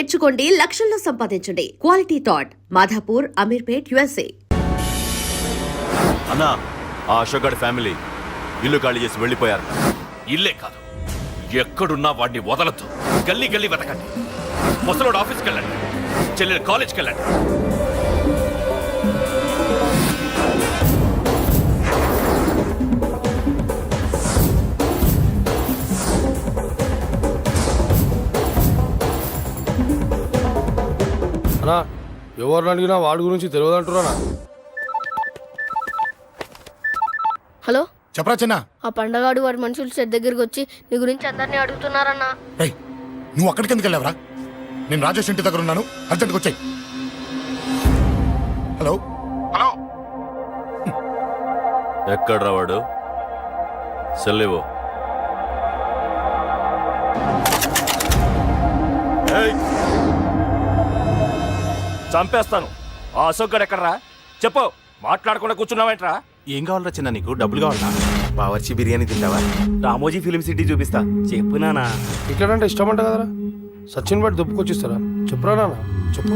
నేర్చుకోండి లక్షల్లో సంపాదించండి quality thought Madhapur Ameerpet USA అన్నా ఆ అశోక్ ఫ్యామిలీ ఇల్లు ఖాళీ చేసి వెళ్ళిపోయారు ఇల్లే కాదు ఎక్కడున్నా వాడిని వదలద్దు గల్లీ గల్లీ వెతకండి ముసలోడు ఆఫీస్కి వెళ్ళండి చెల్లెలు కాలేజ్కి వెళ్ళండి అన్నా ఎవరిని అడిగినా వాడి గురించి తెలియదంటున్నా హలో చెప్పరా చిన్న ఆ పండగాడు వాడి మనుషులు సెట్ దగ్గరికి వచ్చి నీ గురించి అందరినీ అడుగుతున్నారన్నా నువ్వు అక్కడికి ఎందుకు వెళ్ళావరా నేను రాజేష్ ఇంటి దగ్గర ఉన్నాను అర్జెంట్కి వచ్చాయి హలో హలో ఎక్కడ రావాడు సెల్లివో Hey! చంపేస్తాను ఆ అశోక్ గడు ఎక్కడరా చెప్పు మాట్లాడకుండా కూర్చున్నావేంట్రా ఏం కావాలరా చిన్న నీకు డబ్బులు కావాలా బావర్చి బిర్యానీ తింటావా రామోజీ ఫిలిం సిటీ చూపిస్తా చెప్పు నానా ఇట్లాంటే ఇష్టం అంట కదరా సచిన్ బట్ దుప్పుకొచ్చిస్తారా చెప్పురా నా చెప్పు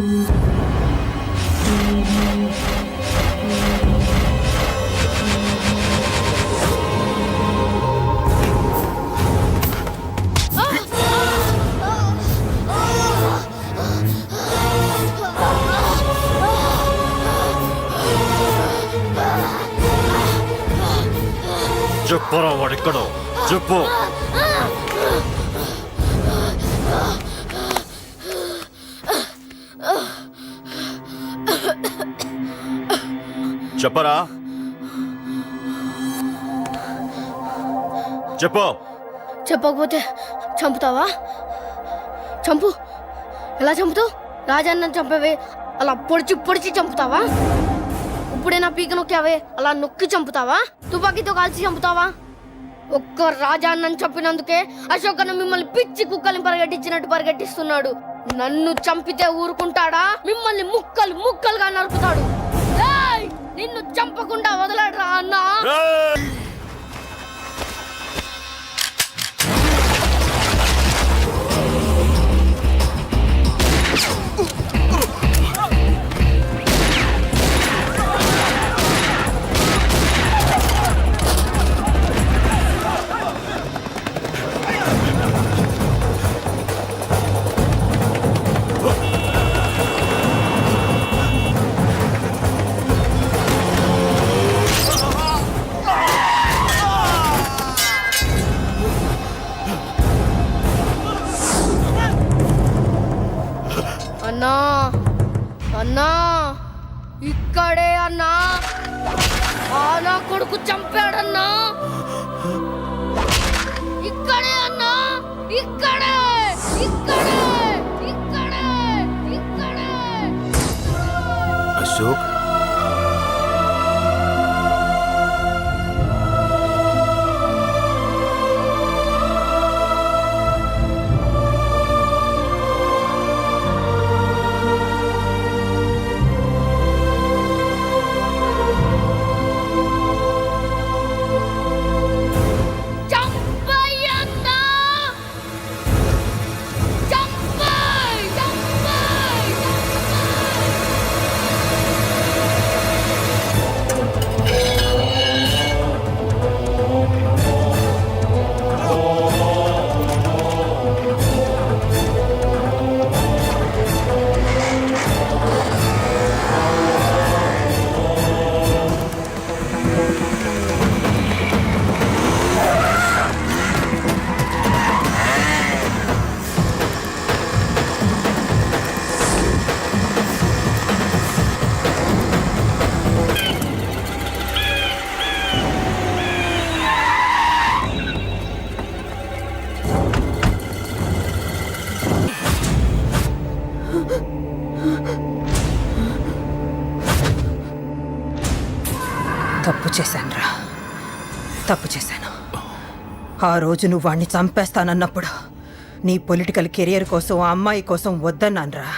చెప్పరా వాడిక్కడ చెప్పు చెప్పరా చెప్పు చెప్పకపోతే చంపుతావా చంపు ఎలా చంపుతావు రాజాన్న చంపేవి అలా పొడిచి పొడిచి చంపుతావా ఇప్పుడే నా పీక నొక్కావే అలా నొక్కి చంపుతావా తుపాకీతో కాల్చి చంపుతావా ఒక్క రాజా నన్ను చంపినందుకే అశోకను మిమ్మల్ని పిచ్చి కుక్కల్ని పరిగెట్టించినట్టు పరిగెట్టిస్తున్నాడు నన్ను చంపితే ఊరుకుంటాడా మిమ్మల్ని ముక్కలు ముక్కలుగా నరుపుతాడు నిన్ను చంపకుండా వదలడరా అన్నా ఇక్కడే ఇక్కడే ఇక్కడే ఇక్కడే అశోక్ ఆ రోజు నువ్వు వాణ్ణి చంపేస్తానన్నప్పుడు నీ పొలిటికల్ కెరియర్ కోసం ఆ అమ్మాయి కోసం వద్దన్నానరా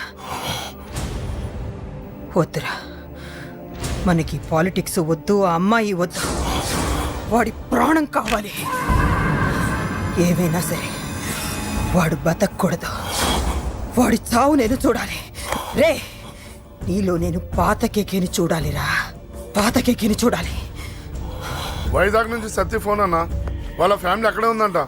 వద్దురా మనకి పాలిటిక్స్ వద్దు ఆ అమ్మాయి వద్దు వాడి ప్రాణం కావాలి ఏమైనా సరే వాడు బతకూడదు వాడి చావు నేను చూడాలి రే నీలో నేను పాత కేకేని చూడాలిరా పాత కేకేని చూడాలి వైజాగ్ నుంచి సత్య ఫోన్ అన్నా వాళ్ళ ఫ్యామిలీ అక్కడే ఉందంట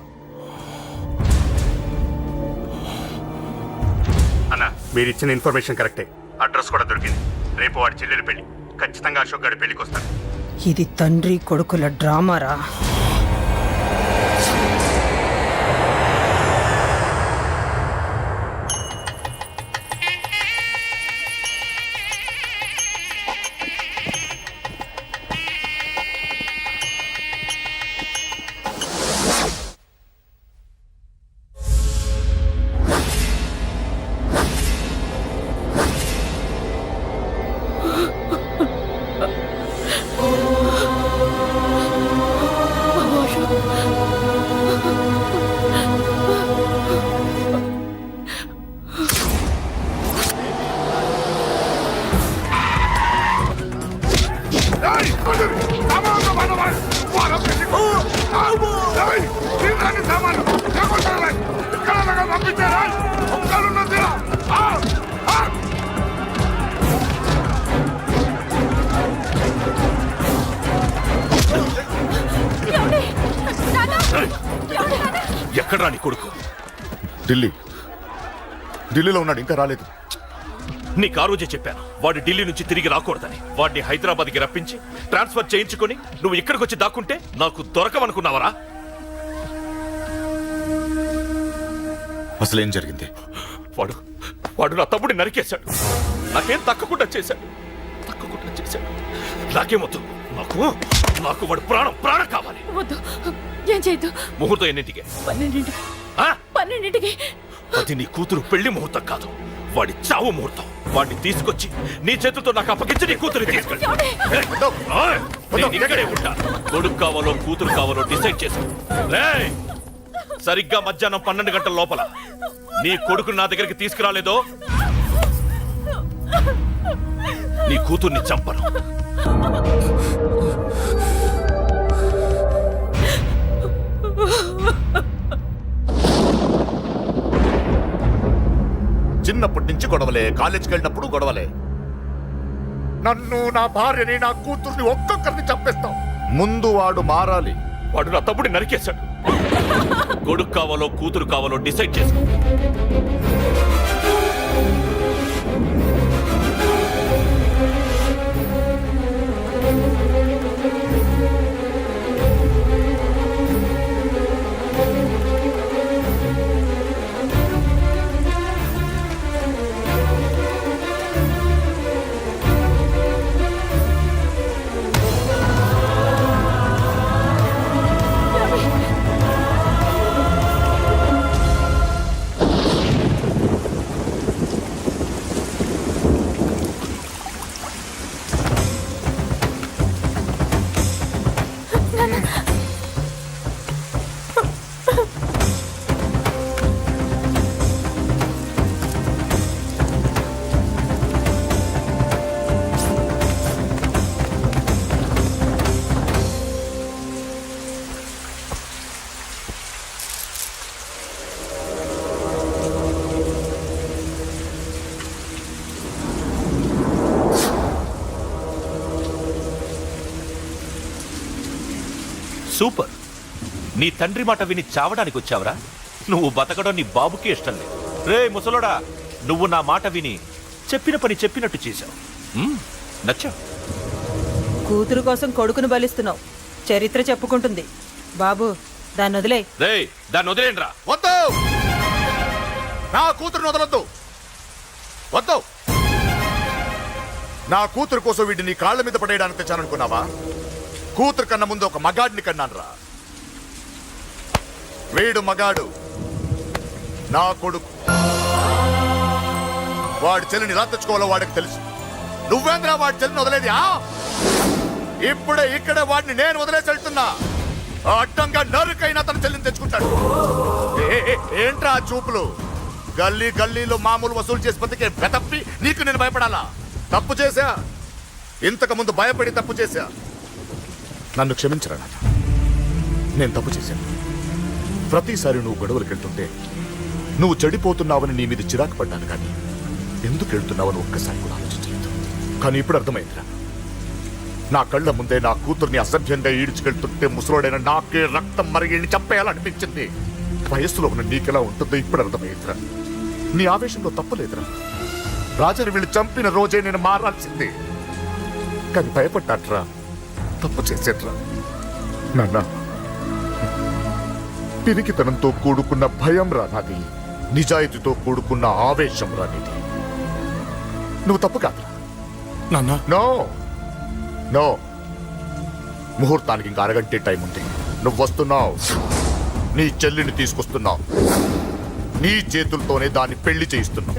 అన్న మీరు ఇచ్చిన ఇన్ఫర్మేషన్ కరెక్టే అడ్రస్ కూడా దొరికింది రేపు వాడి చెల్లెలు పెళ్లి ఖచ్చితంగా అశోక్ గారి పెళ్లికి వస్తాను ఇది తండ్రి కొడుకుల డ్రామారా ఎక్కడ రాని కొడుకు ఢిల్లీ ఢిల్లీలో ఉన్నాడు ఇంకా రాలేదు నీకు ఆ రోజే చెప్పాను వాడు ఢిల్లీ నుంచి తిరిగి రాకూడదని వాడిని హైదరాబాద్కి రప్పించి ట్రాన్స్ఫర్ చేయించుకొని నువ్వు ఇక్కడికి వచ్చి దాక్కుంటే నాకు దొరకవనుకున్నావరా అసలేం జరిగింది వాడు వాడు నా తమ్ముడిని నరికేశాడు నాకేం తక్కకుండా చేశాడు తక్కకుండా చేశాడు నాకేమొద్దు నాకు నాకు వాడు ప్రాణం ప్రాణం కావాలి వద్దు ఏం చేయొద్దు ముహూర్తం ఎన్నింటికి పన్నెండింటికి పన్నెండింటికి అది నీ కూతురు పెళ్లి ముహూర్తం కాదు వాడి చావు ముహూర్తం వాడిని తీసుకొచ్చి నీ చేతులతో నాకు అప్పగించి నీ కూతురు ఇక్కడే ఉంటా కొడుకు కావాలో కూతురు కావాలో డిసైడ్ చేసి సరిగ్గా మధ్యాహ్నం పన్నెండు గంటల లోపల నీ కొడుకు నా దగ్గరికి తీసుకురాలేదో నీ కూతుర్ని చంపను చిన్నప్పటి నుంచి గొడవలే కాలేజీకి వెళ్ళినప్పుడు గొడవలే నన్ను నా భార్యని నా కూతుర్ని ఒక్కొక్కరిని చంపేస్తాం ముందు వాడు మారాలి వాడు నా తప్పుడు నరికేశాడు కొడుకు కావాలో కూతురు కావాలో డిసైడ్ చేసుకో నీ తండ్రి మాట విని చావడానికి వచ్చావరా నువ్వు బతకడం నీ బాబుకి ఇష్టం లేదు రే ముసలోడా నువ్వు నా మాట విని చెప్పిన పని చెప్పినట్టు చేశావు నచ్చా కూతురు కోసం కొడుకును బలిస్తున్నావు చరిత్ర చెప్పుకుంటుంది బాబు దాన్ని వదిలే రే దాన్ని వదిలేండి రా వద్దు నా కూతురుని వదలొద్దు వద్దు నా కూతురు కోసం వీటిని కాళ్ళ మీద పడేయడానికి తెచ్చాననుకున్నావా కూతురు కన్నా ముందు ఒక మగాడిని కన్నాను రా వీడు మగాడు నా కొడుకు వాడి చెల్లిని ఎలా తెచ్చుకోవాలో వాడికి తెలుసు నువ్వేంద్రా వాడి చెల్లిని వదిలేది ఇప్పుడే ఇక్కడ వాడిని నేను వదిలేసి వెళ్తున్నా అడ్డంగా నరుకైనా తన చెల్లిని తెచ్చుకుంటాడు ఏంట్రా చూపులు గల్లీ గల్లీలో మామూలు వసూలు చేసి బతికే వెతప్పి నీకు నేను భయపడాలా తప్పు చేశా ఇంతకుముందు భయపడి తప్పు చేశా నన్ను క్షమించరా నేను తప్పు చేశాను ప్రతిసారి నువ్వు గొడవలకెళ్తుంటే నువ్వు చెడిపోతున్నావని నీ మీద చిరాకు పడ్డాను కానీ ఎందుకు వెళ్తున్నావని ఒక్కసారి కూడా ఆలోచించలేదు కానీ ఇప్పుడు అర్థమైందిరా నా కళ్ళ ముందే నా కూతుర్ని అసభ్యంగా ఈడ్చుకెళ్తుంటే ముసలోడైన నాకే రక్తం మరిగిని చంపేయాలనిపించింది వయస్సులో ఉన్న నీకెలా ఉంటుందో ఇప్పుడు అర్థమైందిరా నీ ఆవేశంలో తప్పలేదురా రాజని వీళ్ళు చంపిన రోజే నేను మారాల్సింది కానీ భయపడ్డాట్రా తప్పు చేసేట్రా నాన్న పిరికితనంతో కూడుకున్న భయం రానాది నిజాయితీతో కూడుకున్న ఆవేశం రానిది నువ్వు తప్పు కాదు నో నో ముహూర్తానికి ఇంకా అరగంటే టైం ఉంది నువ్వు వస్తున్నావు నీ చెల్లిని తీసుకొస్తున్నావు నీ చేతులతోనే దాన్ని పెళ్లి చేయిస్తున్నావు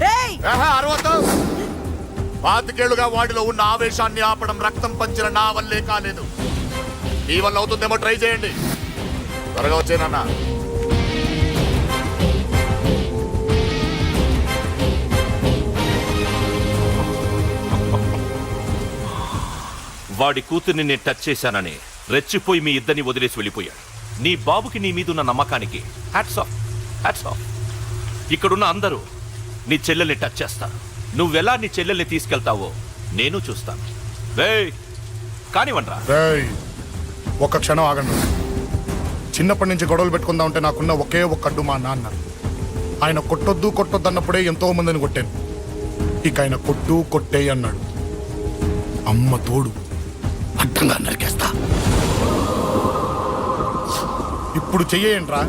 పాతికేళ్లుగా వాడిలో ఉన్న ఆవేశాన్ని ఆపడం రక్తం పంచిన నా వల్లే కాలేదు ఈ వల్ల అవుతుందేమో ట్రై చేయండి త్వరగా వచ్చేనన్నా వాడి కూతుర్ని నేను టచ్ చేశానని రెచ్చిపోయి మీ ఇద్దరిని వదిలేసి వెళ్ళిపోయాడు నీ బాబుకి నీ మీదున్న నమ్మకానికి హ్యాట్స్ ఆఫ్ హ్యాట్స్ ఆఫ్ ఇక్కడున్న అందరూ నీ చెల్లెల్ని టచ్ చేస్తారు నువ్వెలా నీ చెల్లెల్ని తీసుకెళ్తావో నేను చూస్తాను కానివ్వండి రా రేయ్ ఒక్క క్షణం ఆగండి చిన్నప్పటి నుంచి గొడవలు పెట్టుకుందాం ఉంటే నాకున్న ఒకే ఒక అడ్డు మా నాన్న ఆయన కొట్టొద్దు కొట్టొద్దు అన్నప్పుడే ఎంతో మందిని కొట్టాను ఇక ఆయన కొట్టు కొట్టేయి అన్నాడు అమ్మ తోడు అడ్డంగా నరికేస్తా ఇప్పుడు చెయ్యేయండి రా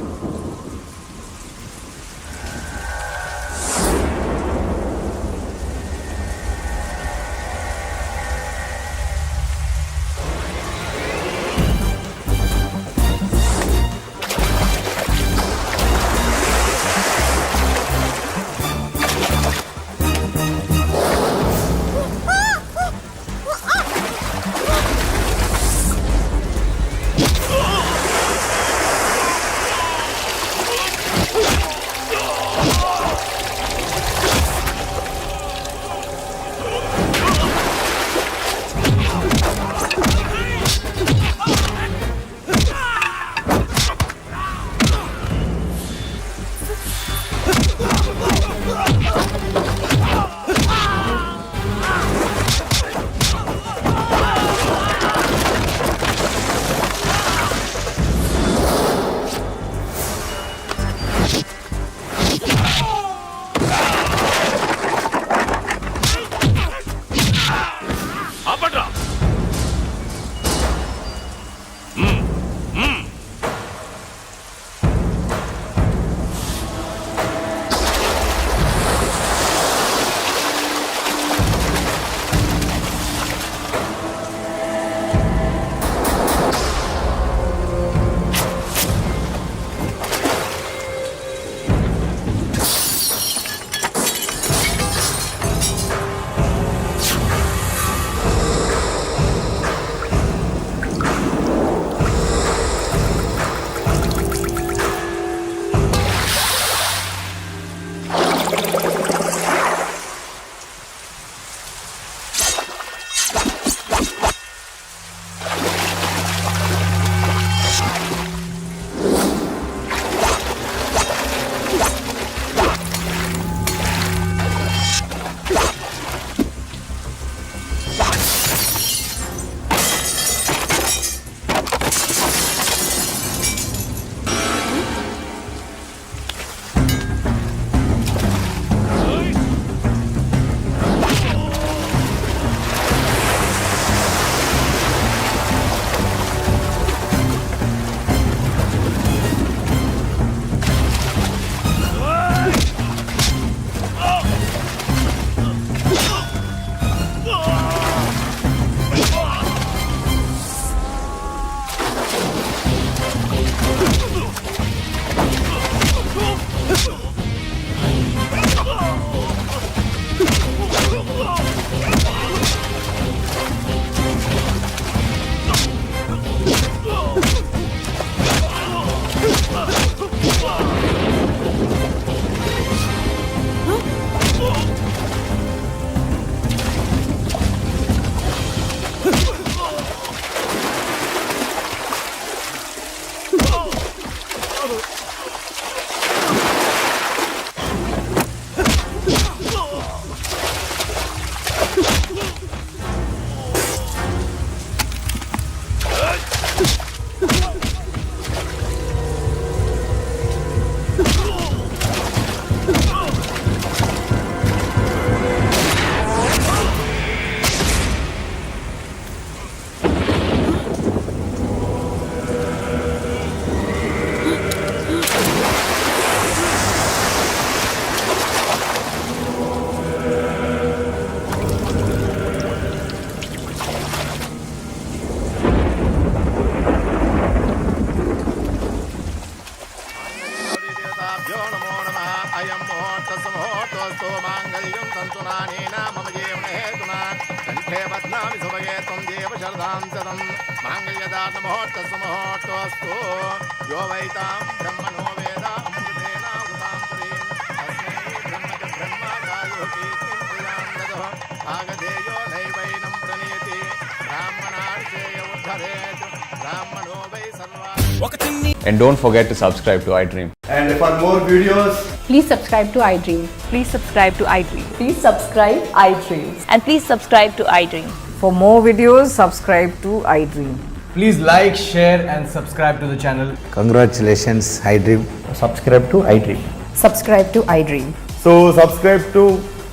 And don't forget to subscribe to iDream. And for more videos, please subscribe to iDream. Please subscribe to iDream. Please subscribe iDream. And please subscribe to iDream. For more videos, subscribe to iDream. Please like, share, and subscribe to the channel. Congratulations, iDream. Subscribe to iDream. Subscribe to iDream. So subscribe to